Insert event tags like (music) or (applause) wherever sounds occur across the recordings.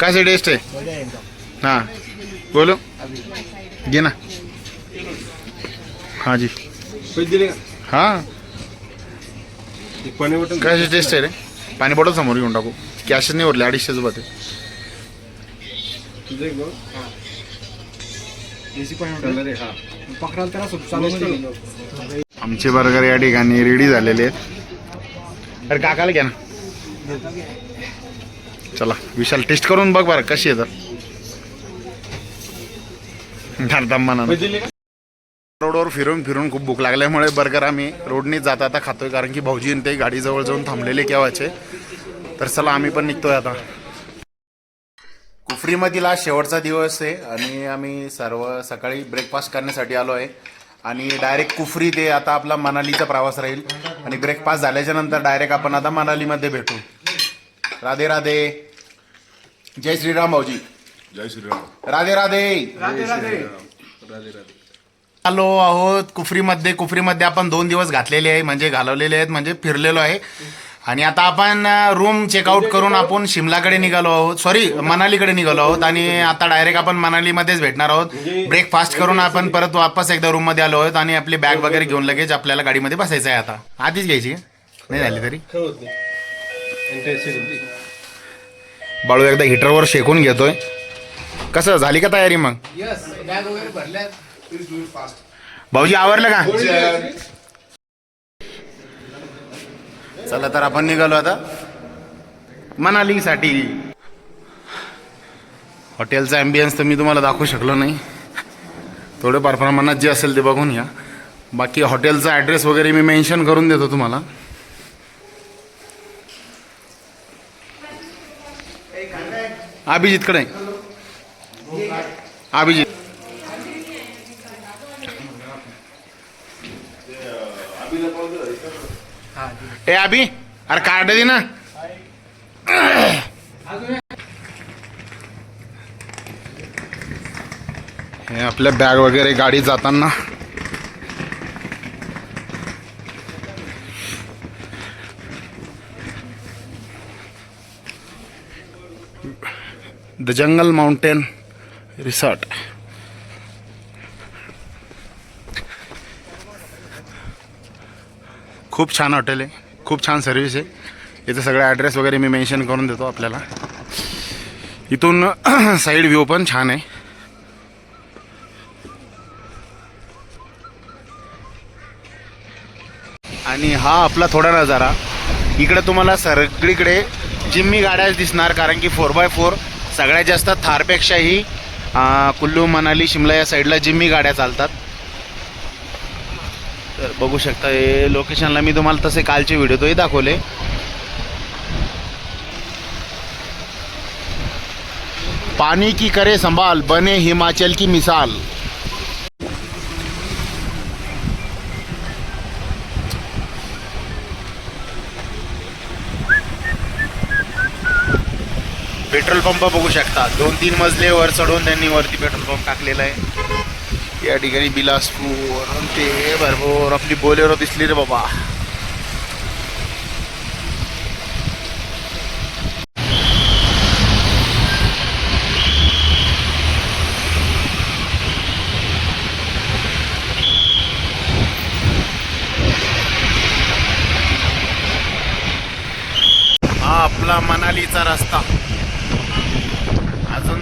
कैसे टेस्ट है बढ़िया है. बोलो. घे ना. हाँ जी. हाँ. एक पाणी बॉटल कशी टेस्ट आहे? रे पाणी बॉटल समोर घेऊन टाकू. कॅशच नाही उरले अडीचशेच होते तुझं एक बघ देसी पाणी कलर आहे पकडाल त्याला सुट चालू आमचे बर्गर या ठिकाणी रेडी झालेले आहेत. अरे काकाला घ्या ना. चला विशाल टेस्ट करून बघ बरं कशी येतात का? रोडवर फिरून फिरून खूप भूक लागल्यामुळे बर्गर आम्ही रोडनीच जाता आता खातोय कारण की भाऊजी ते गाडीजवळ जाऊन थांबलेले केव्हाचे. तर चला आम्ही पण निघतोय आता. कुफरीमधील आज शेवटचा दिवस आहे आणि आम्ही सर्व सकाळी ब्रेकफास्ट करण्यासाठी आलो आहे. आणि डायरेक्ट कुफरी ते आता आपला मनालीचा प्रवास राहील. आणि ब्रेकफास्ट झाल्याच्यानंतर डायरेक्ट आपण आता मनालीमध्ये भेटू. राधे राधे. जय श्रीराम भाऊजी. जय श्रीराम. राधे राधे. आलो आहोत कुफरीमध्ये. कुफरीमध्ये आपण दोन दिवस घातलेले आहे. म्हणजे घालवलेले आहेत म्हणजे फिरलेलो आहे. आणि आता आपण रूम चेकआउट करून आपण शिमलाकडे निघालो आहोत. सॉरी मनालीकडे निघालो आहोत. आणि आता डायरेक्ट आपण मनालीमध्येच भेटणार आहोत. ब्रेकफास्ट करून आपण परत वापस एकदा रूममध्ये आलो आहोत. आणि आपली बॅग वगैरे घेऊन लगेच आपल्याला गाडीमध्ये बसायचं आहे आता. आधीच घ्यायची? नाही झाली तरी. बाळू एकदा हिटरवर शेकून घेतोय. कसं झाली का तयारी मग? यस बॅग वगैरे भरल्यात भाऊजी आवरलं का? चला तर आपण निघालो आता. मनालीसाठी. हॉटेलचा ॲम्बियन्स तर मी तुम्हाला दाखवू शकलो नाही. थोडेफार प्रमाणात जे असेल ते बघून या बाकी हॉटेलचा ॲड्रेस वगैरे मी मेन्शन करून देतो तुम्हाला. अभिजितकडे अभिजित. ए अभि अरे कार्ड दे ना. हे आपल्या बॅग वगैरे गाडी जाताना. The jungle mountain resort. खूप छान हॉटेल आहे. खूप छान सर्विस आहे. इथं सगळे ॲड्रेस वगैरे मी मेन्शन करून देतो आपल्याला. इथून (clears throat) साईड व्ह्यू पण छान आहे. आणि हा आपला थोडा नजारा. इकडे तुम्हाला सगळीकडे जिम्मी गाड्याच दिसणार कारण की फोर बाय फोर सगळ्यात जास्त थारपेक्षाही कुल्लू मनाली शिमला या साईडला जिम्मी गाड्या चालतात. तर बघू शकता हे लोकेशनला मी तुम्हाला तसे कालचे व्हिडिओ तोही दाखवले. पाणी की करे संभाल बने हिमाचल की मिसाल. पेट्रोल पंप बघू शकता. दोन तीन मजले वर चढून त्यांनी वरती पेट्रोल पंप टाकलेला आहे. या ठिकाणी बिलासपूर ते भरपूर आपली बोलेरो दिसली रे बाबा. हा आपला मनालीचा रस्ता.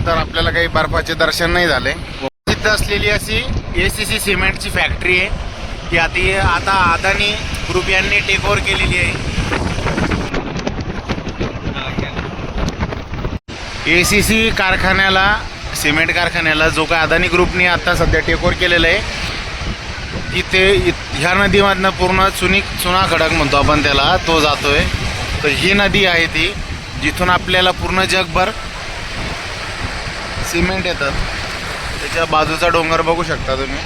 अजून तर आपल्याला काही बर्फाचे दर्शन नाही झाले. प्रसिद्ध असलेली अशी ए सी सी सिमेंटची फॅक्टरी आहे. ती आता आता अदानी ग्रुप यांनी टेक ओव्हर केलेली आहे. ए सी सी कारखान्याला सिमेंट कारखान्याला जो काय अदानी ग्रुपने आता सध्या टेक ओव्हर केलेलं आहे इथे ह्या नदीमधनं पूर्ण चुनी चुना खडक म्हणतो आपण त्याला तो जातोय. तर ही नदी आहे ती जिथून आपल्याला पूर्ण जगभर सिमेंट येतात. त्याच्या बाजूचा डोंगर बघू शकता तुम्ही.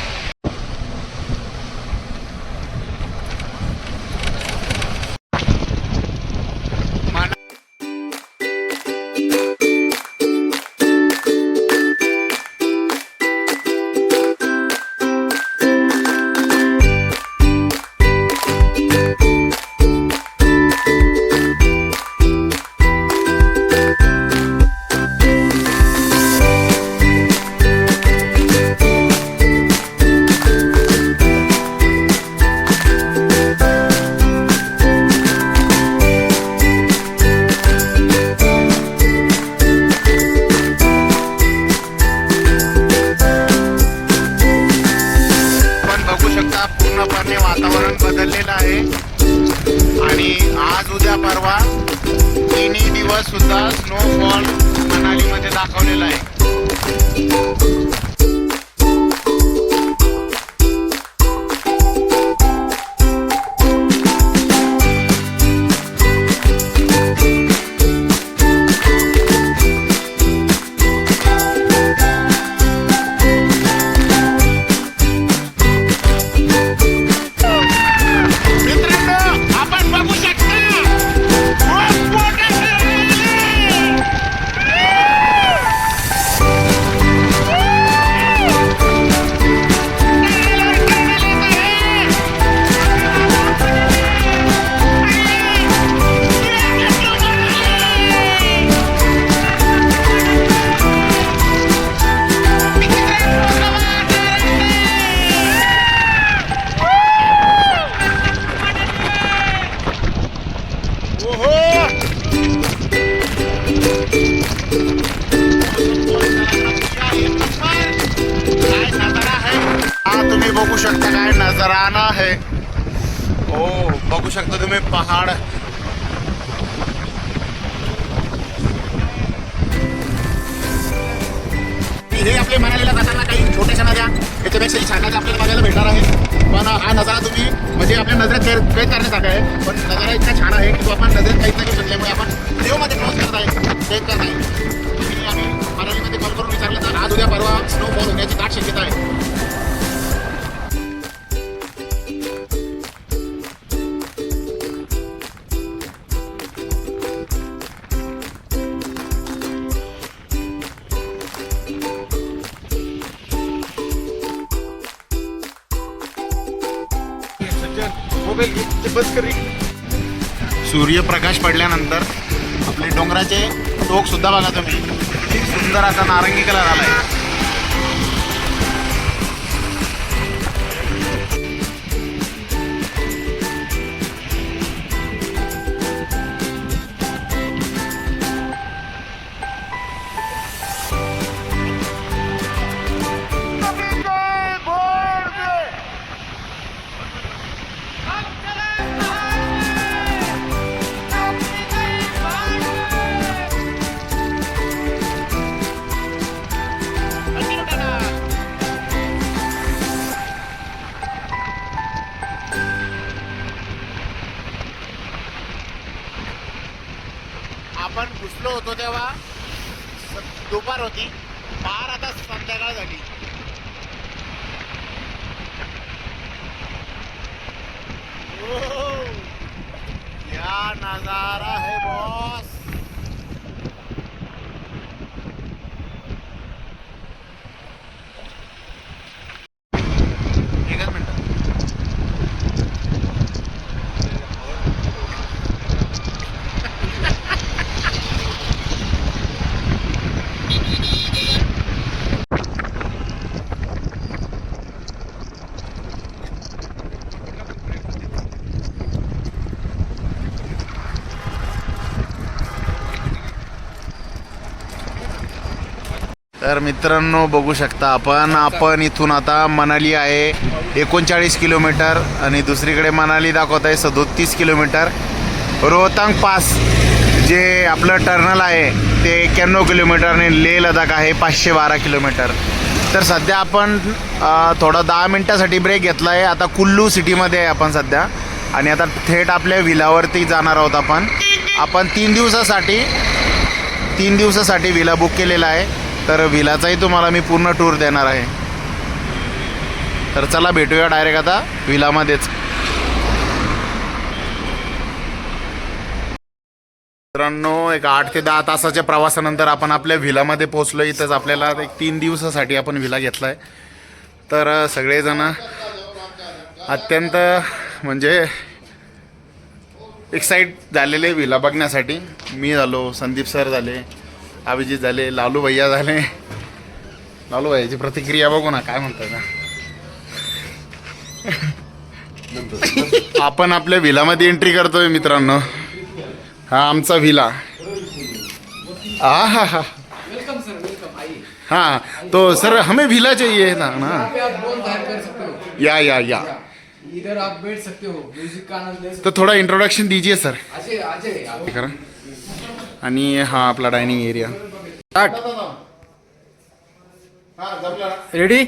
नजराना आहे हो। बघू शकता तुम्ही पहाड। हे आपले मनालीला जाताना काही छोट्याशा नद्या याच्यापेक्षा छान नद्या आपल्याला बघायला भेटणार आहे. पण हा नजारा तुम्ही म्हणजे आपल्या नजरेत कैद कैद करण्यासारखा आहे. पण नजारा इतका छान आहे की तो आपण नजरेत कैद नाही करू शकल्यामुळे आपण देवमध्ये क्रॉस करत आहे. कैद करत आहे. तुम्ही आम्ही मनालीमध्ये कॉल करून विचारलं तर आज उद्या परवा स्नोफॉल होण्याची दाट शक्यता आहे. सूर्यप्रकाश पडल्यानंतर आपले डोंगराचे टोक सुद्धा बघा तुम्ही. किती सुंदर असा नारंगी कलर आला आहे नजारा है बॉस एकच मिनिट तर मित्रांनो बघू शकता आपण. आपण इथून आता मनाली आहे. एकोणचाळीस किलोमीटर आणि दुसरीकडे मनाली दाखवत आहे सदोतीस किलोमीटर. रोहतांग पास जे आपलं टर्नल आहे ते एक्क्याण्णव किलोमीटर आणि लेह लडाख आहे पाचशे बारा किलोमीटर. तर सध्या आपण थोडा दहा मिनटासाठी ब्रेक घेतला आहे आता कुल्लू सिटीमध्ये आहे आपण सध्या. आणि आता थेट आपल्या विलावरती जाणार आहोत आपण. आपण तीन दिवसासाठी तीन दिवसासाठी विला बुक केलेला आहे. तर विलाचाही तुम्हाला मी पूर्ण टूर देणार आहे. तर चला भेटूया डायरेक्ट आता विलामध्येच. मित्रांनो एक आठ ते दहा तासाच्या प्रवासानंतर आपण आपल्या व्हिलामध्ये पोहोचलो इथंच आपल्याला एक तीन दिवसासाठी आपण व्हिला घेतला आहे तर सगळेजण अत्यंत म्हणजे एक्साईट झालेले व्हिला बघण्यासाठी. मी झालो संदीप सर झाले. अभिजित झाले लालू भैया झाले. लालू भैयाची प्रतिक्रिया बघू ना काय म्हणतात ना. आपण आपल्या व्हिलामध्ये एंट्री करतोय मित्रांनो. हा आमचा व्हिला. हा हा हा. हाँ तो सर हमें विला चाहिए था ना. यहाँ पे आप बोल बाहर कर सकते हो या या या. इधर आप बैठ सकते हो. म्यूजिक का आनंद ले सकते तो थोड़ा इंट्रोडक्शन दीजिए सर. हो अजय अजय हे करा. आणि हा आपला डायनिंग एरिया रेडी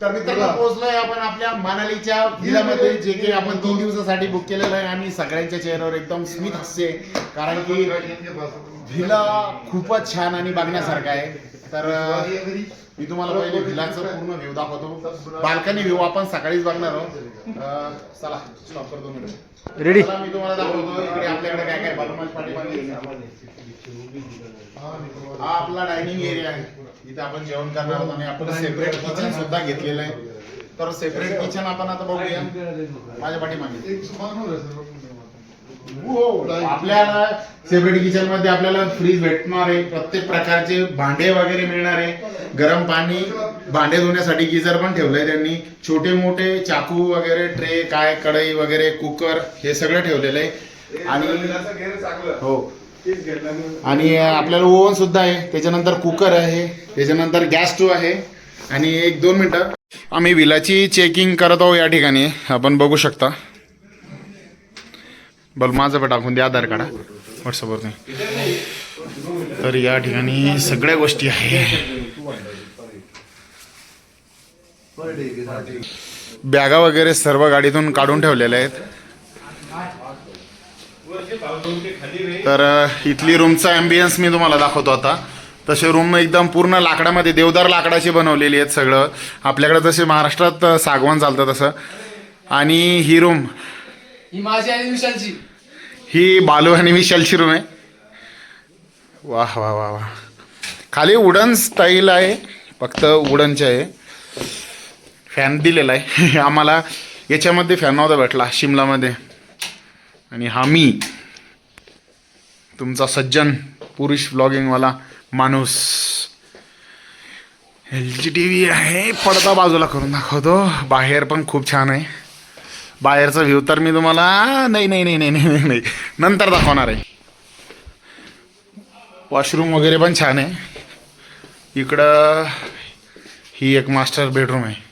तर मित्रांनो पोहोचलोय आपण आपल्या मनालीच्या व्हिलामध्ये जे काही आपण दोन दिवसासाठी बुक केलेलं आहे आणि सगळ्यांच्या चेहऱ्यावर एकदम स्मित हसते. कारण की व्हिला खूपच छान आणि बघण्यासारखा आहे. तर मी तुम्हाला पहिले व्हिलाचं पूर्ण व्ह्यू दाखवतो. बाल्कनी व्ह्यू आपण सकाळीच बघणार आहोत. चला स्टॉप करतो मी रेडी मी तुम्हाला दाखवतो इकडे आपल्याकडे काय काय बालुमाज पाठीमागे हा आपला डायनिंग एरिया आहे. इथे आपण जेवण करणार आहोत आणि आपण सेपरेट किचन सुद्धा घेतलेलं आहे. तर सेपरेट किचन आपण आता बघूया. माझ्या पाठीमागे. आपल्याला सेपरेट किचनमध्ये आपल्याला फ्रीज भेटणार आहे प्रत्येक प्रकारचे भांडे वगैरे मिळणार. आहे गरम पाणी भांडे धुण्यासाठी गिजर पण ठेवलंय त्यांनी. छोटे मोठे चाकू वगैरे ट्रे काय कढई वगैरे कुकर हे सगळं ठेवलेलं आहे. आणि हो. आणि आपल्याला ओव्हन सुद्धा आहे. त्याच्यानंतर कुकर आहे. त्याच्यानंतर गॅस स्टोव आहे. आणि एक दोन मिनटं. आम्ही विलाची चेकिंग करत आहोत या ठिकाणी. आपण बघू शकता. बल माझं पण टाकून द्या आधार कार्ड व्हॉट्सअपवर नाही तर या ठिकाणी सगळ्या गोष्टी आहे बॅगा वगैरे सर्व गाडीतून काढून ठेवलेल्या आहेत. तर इथली रूमचा ॲम्बियन्स मी तुम्हाला दाखवतो आता. तसे रूम एकदम पूर्ण लाकडामध्ये देवदार लाकडाची बनवलेली आहेत सगळं. आपल्याकडे जसे महाराष्ट्रात सागवान चालतं तसं. आणि ही रूम ही माझी आणि विशालची. ही बालू आणि विशालची रूम आहे. वा वा वा वा खाली वुडन स्टाईल आहे. फक्त वुडनचे आहे. फॅन दिलेला आहे. (laughs) आम्हाला याच्यामध्ये फॅन नव्हता भेटला शिमलामध्ये. आणि हा मी. तुमचा सज्जन पुरुष ब्लॉगिंगवाला माणूस. एल जी टी व्ही आहे. पडदा बाजूला करून दाखवतो. बाहेर पण खूप छान आहे. बाहेरचा व्ह्यू तर मी तुम्हाला नाही नाही नाही नाही नाही नाही. नंतर दाखवणार आहे. वॉशरूम वगैरे पण छान आहे. इकडं ही एक मास्टर बेडरूम आहे.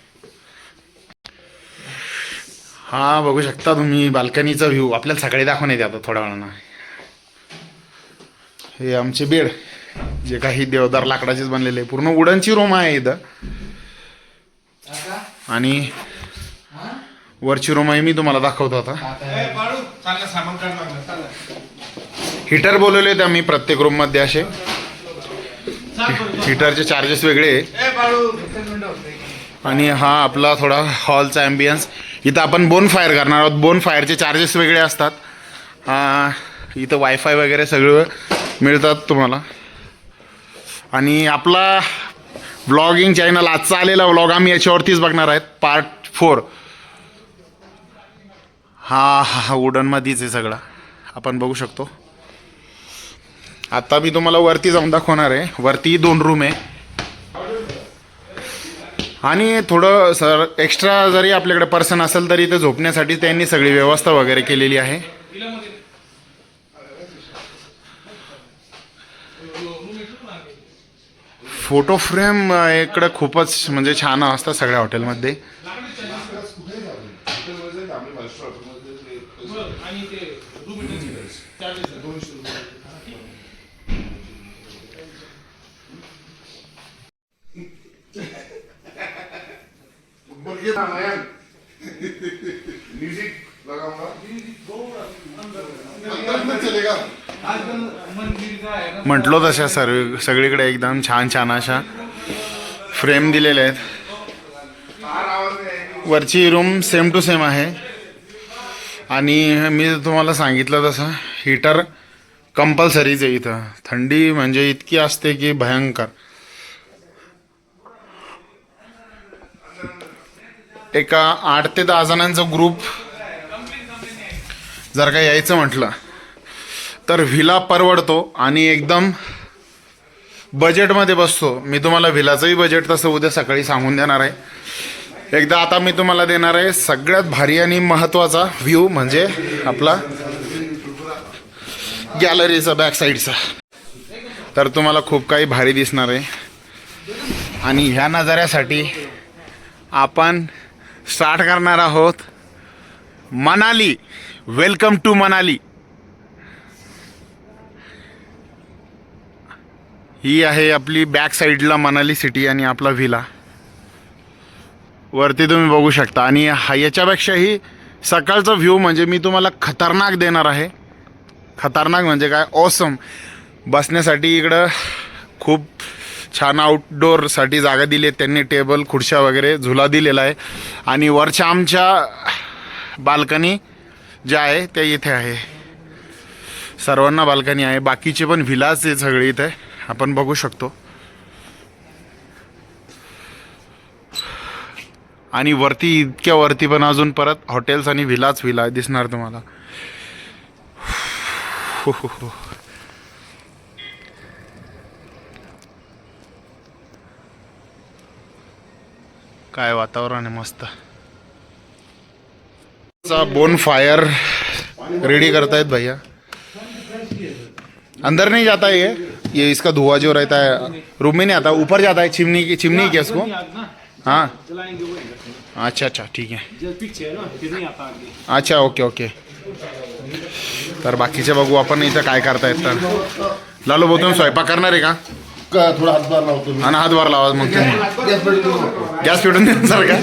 हा बघू शकता तुम्ही बाल्कनीचा व्ह्यू आपल्याला सकाळी दाखवण्यात येते आता थोड्या वेळानं. हे आमचे बेड जे काही देवदार लाकडाचेच बनलेले. आहे पूर्ण वुडनची रूम आहे इथं. आणि वरची रूम आहे मी तुम्हाला दाखवतो आता. हिटर बोलवले होते आम्ही प्रत्येक रूममध्ये असे. हिटरचे चार्जेस वेगळे. आणि हा आपला थोडा हॉलचा ॲम्बियन्स इथं आपण बोन फायर करणार आहोत. बोन फायरचे चार्जेस वेगळे असतात. इथं वायफाय वगैरे सगळं मिळतात तुम्हाला. आणि आपला व्लॉगिंग चॅनल आजचा आलेला व्लॉग आम्ही याच्यावरतीच बघणार आहेत. पार्ट फोर हा हा हा वुडनमध्येच आहे सगळा. आपण बघू शकतो. आता मी तुम्हाला वरती जाऊन दाखवणार आहे. वरती दोन रूम आहे. आणि थोडं सर एक्स्ट्रा जरी आपल्याकडे पर्सन असेल तरी ते झोपण्यासाठी त्यांनी सगळी व्यवस्था वगैरे केलेली आहे. फोटो फ्रेम इकडं खूपच म्हणजे छान असतात सगळ्या हॉटेलमध्ये (laughs) म्हटलो तशा सर्व सगळीकडे एकदम छान छान अशा फ्रेम दिलेल्या आहेत. वरची रूम सेम टू सेम आहे. आणि मी तुम्हाला सांगितलं तसं हीटर कंपल्सरीच आहे इथं. थंडी म्हणजे इतकी असते की भयंकर. एका आठ ते दहा जणांचा ग्रुप जर का यायचं म्हटलं तर व्हिला परवडतो आणि एकदम बजेटमध्ये बसतो. मी तुम्हाला व्हिलाचंही बजेट तसं उद्या सकाळी सांगून देणार आहे. एकदा आता मी तुम्हाला देणार आहे सगळ्यात भारी आणि महत्त्वाचा व्ह्यू म्हणजे आपला गॅलरीचा बॅक साईडचा तर तुम्हाला खूप काही भारी दिसणार आहे. आणि ह्या नजाऱ्यासाठी आपण स्टार्ट करणार आहोत. Manali welcome to Manali. ही आहे आपली बॅक साईडला मनाली सिटी आणि आपला व्हिला वरती तुम्ही बघू शकता. आणि हा याच्यापेक्षाही सकाळचा व्ह्यू म्हणजे मी तुम्हाला खतरनाक देणार आहे. खतरनाक म्हणजे काय? ऑसम बसण्यासाठी इकडं खूप छान आउटडोअरसाठी जागा दिली आहे त्यांनी टेबल खुर्च्या वगैरे झुला दिलेला आहे. आणि वरच्या आमच्या बाल्कनी ज्या आहे त्या इथे आहे. सर्वांना बाल्कनी आहे. बाकीचे पण व्हिलाच आहे सगळे इथे. आपण बघू शकतो. आणि वरती इतक्या वरती पण अजून परत हॉटेल्स आणि व्हिलाच व्हिला दिसणार तुम्हाला. हो, हो, हो. काय वातावरण आहे मस्त. बोन फायर रेडी करतायत भैया. अंदर नहीं जाता ये. ये इसका धुआं जो रहता है रूम में नहीं आता ऊपर जाता है चिमनी की चिमनी की इसको. हाँ? अच्छा अच्छा ठीक है. अच्छा ओके ओके. तर बाकीचे बघू आपण इथं काय करतायत तर. लालू बोलतो स्वयंपाक करणार आहे का? थोडा हातभार लावतो मी? आणि हातभार लावा मग तुम्ही. गॅस पेटवतो. गॅस पेटून देणार का?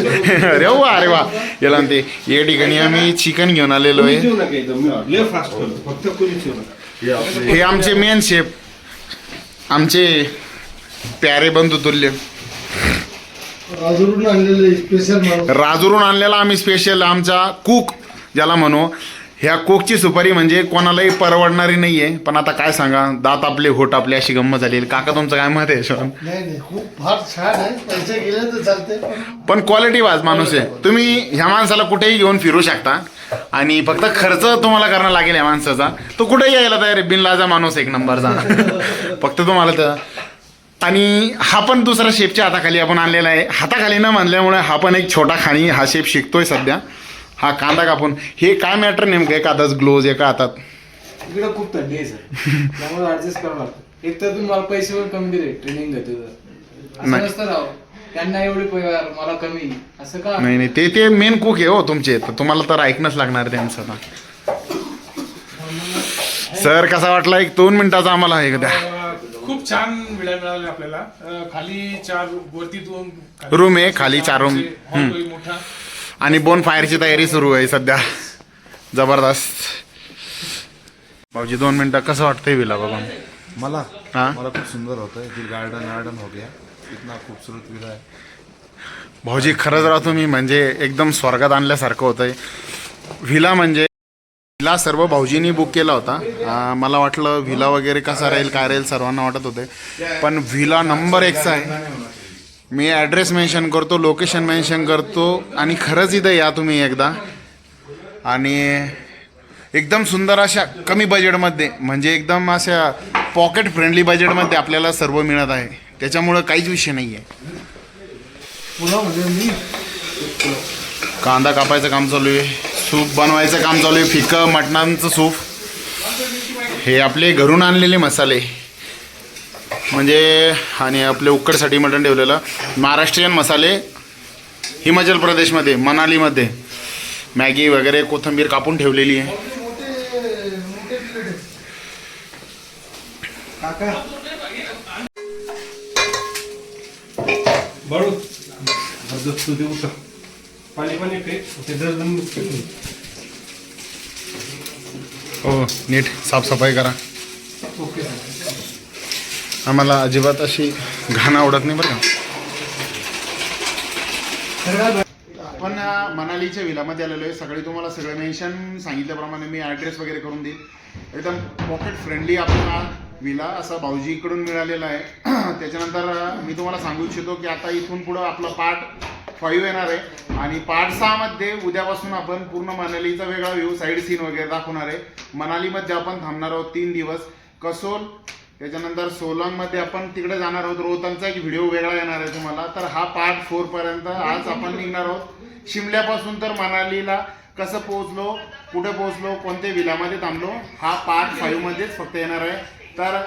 अरे वा अरे वा. याला ते या ठिकाणी आम्ही चिकन घेऊन आलेलो आहे. ठेवू नका एकदम मी लय फास्ट करतो. फक्त कोणी ठेवू नका. हे आपले हे आमचे मेन शेफ आमचे प्यारे बंधू तुल्य. राजूरून आणलेले स्पेशल माणूस राजूरून आणलेला आम्ही स्पेशल आमचा कुक ज्याला म्हणू. ह्या कोकची सुपारी म्हणजे कोणालाही परवडणारी नाहीये. पण आता काय सांगा? दात आपले होट आपले अशी गंमत झाली. काका तुमचं काय मत आहे? नाही नाही खूप फार छान आहे. पैसे गेले तर चालते पण पण क्वालिटी वाज माणूस आहे. तुम्ही ह्या माणसाला कुठेही घेऊन फिरू शकता. आणि फक्त खर्च तुम्हाला करणं लागेल या माणसाचा. तो कुठेही यायला तयार आहे. बिनलाजा माणूस एक नंबरचा (laughs) फक्त तुम्हाला तर. आणि हा पण दुसरा शेफच्या हाताखाली आपण आणलेला आहे. हाताखाली न म्हणल्यामुळे हा पण एक छोटा खाणी हा शेफ शिकतोय सध्या. हा कांदा कापून. हे काय मॅटर नेमकं? एका हातात ग्लोज एका हातात. इकडे खूप थंडी आहे सर त्यामुळे ऍडजस्ट करावं लागतं. एक तर तुम्ही मला पैसे पण कमी दिले ट्रेनिंग घेतो तर. असं नाही. नसतं राव. त्यांना एवढे पगार मला कमी. असं का? नाही नाही. ते ते मेन कुक आहे हो तुमचे. तर तुम्हाला तर ऐकणंच लागणार त्यांचं आता. सर कसा वाटला? एक दोन मिनिटाचा आम्हाला हे द्या. खूप छान वेळा मिळाले आपल्याला. अं, खाली चार वरती दोन Room आहे, खाली चार. हॉल. आहे मोठा. आणि बोन फायरची तयारी सुरू आहे सध्या. जबरदस्त. भाऊजी दोन मिनिटं कसं वाटतंय विला बाबा मला? हाँ? मला खूप सुंदर होता है दिल गार्डन गार्डन हो गया. इतना खूबसूरत विला है भाऊजी खरंच राहा तुम्ही म्हणजे एकदम स्वर्गात आणल्यासारखं होतंय. व्हिला म्हणजे व्हिला सर्व भाऊजींनी बुक केला होता. मला वाटलं व्हिला वगैरे कसा राहील काय राहील सर्वांना वाटत होते. पण व्हिला नंबर एकचा आहे. मी ॲड्रेस मेन्शन करतो लोकेशन मेन्शन करतो आणि खरंच इथं या तुम्ही एकदा. आणि एकदम सुंदर अशा कमी बजेटमध्ये म्हणजे एकदम अशा पॉकेट फ्रेंडली बजेटमध्ये आपल्याला सर्व मिळत आहे. त्याच्यामुळं काहीच विषय नाही आहे कांदा कापायचं काम चालू आहे. सूप बनवायचं काम चालू आहे. फिकं मटणांचं सूप. हे आपले घरून आणलेले मसाले. म्हणजे आणि आपले उकडसाठी मटण ठेवलेलं. महाराष्ट्रीयन मसाले हिमाचल प्रदेशमध्ये मनालीमध्ये. मॅगी वगैरे कोथिंबीर कापून ठेवलेली आहे. हो नीट साफसफाई करा. आम्हाला अजिबात अशी घाण आवडत नाही बरं का. आपण मनालीच्या विलामध्ये आलेलो आहे. सगळे तुम्हाला सगळं मेन्शन सांगितल्याप्रमाणे मी ॲड्रेस वगैरे करून देईल एकदम पॉकेट फ्रेंडली आपला विला असा भाऊजीकडून मिळालेला आहे. (clears throat) त्याच्यानंतर मी तुम्हाला सांगू इच्छितो की आता इथून पुढं आपलं पार्ट फाईव्ह येणार आहे. आणि पार्ट सहामध्ये उद्यापासून आपण पूर्ण मनालीचा वेगळा व्ह्यू साईड सीन वगैरे दाखवणार आहे. मनालीमध्ये आपण थांबणार आहोत तीन दिवस. कसोल त्याच्यानंतर सोलांगमध्ये आपण तिकडे जाणार आहोत. रोहतांचा एक व्हिडिओ वेगळा येणार आहे तुम्हाला. तर हा पार्ट फोर पर्यंत आज आपण निघणार आहोत. शिमल्यापासून तर मनालीला कसं पोहोचलो कुठे पोहोचलो कोणत्या विलामध्ये थांबलो हा पार्ट फाईव्ह मध्येच फक्त येणार आहे. तर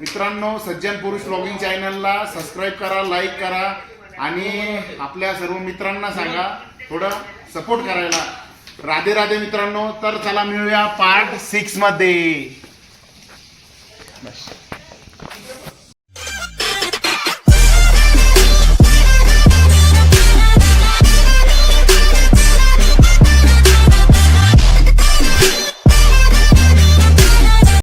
मित्रांनो सज्जन पुरुष ब्लॉगिंग चॅनलला सबस्क्राईब करा लाईक करा आणि आपल्या सर्व मित्रांना सांगा थोडं सपोर्ट करायला. राधे राधे मित्रांनो तर चला मिळूया पार्ट सिक्समध्ये. बस.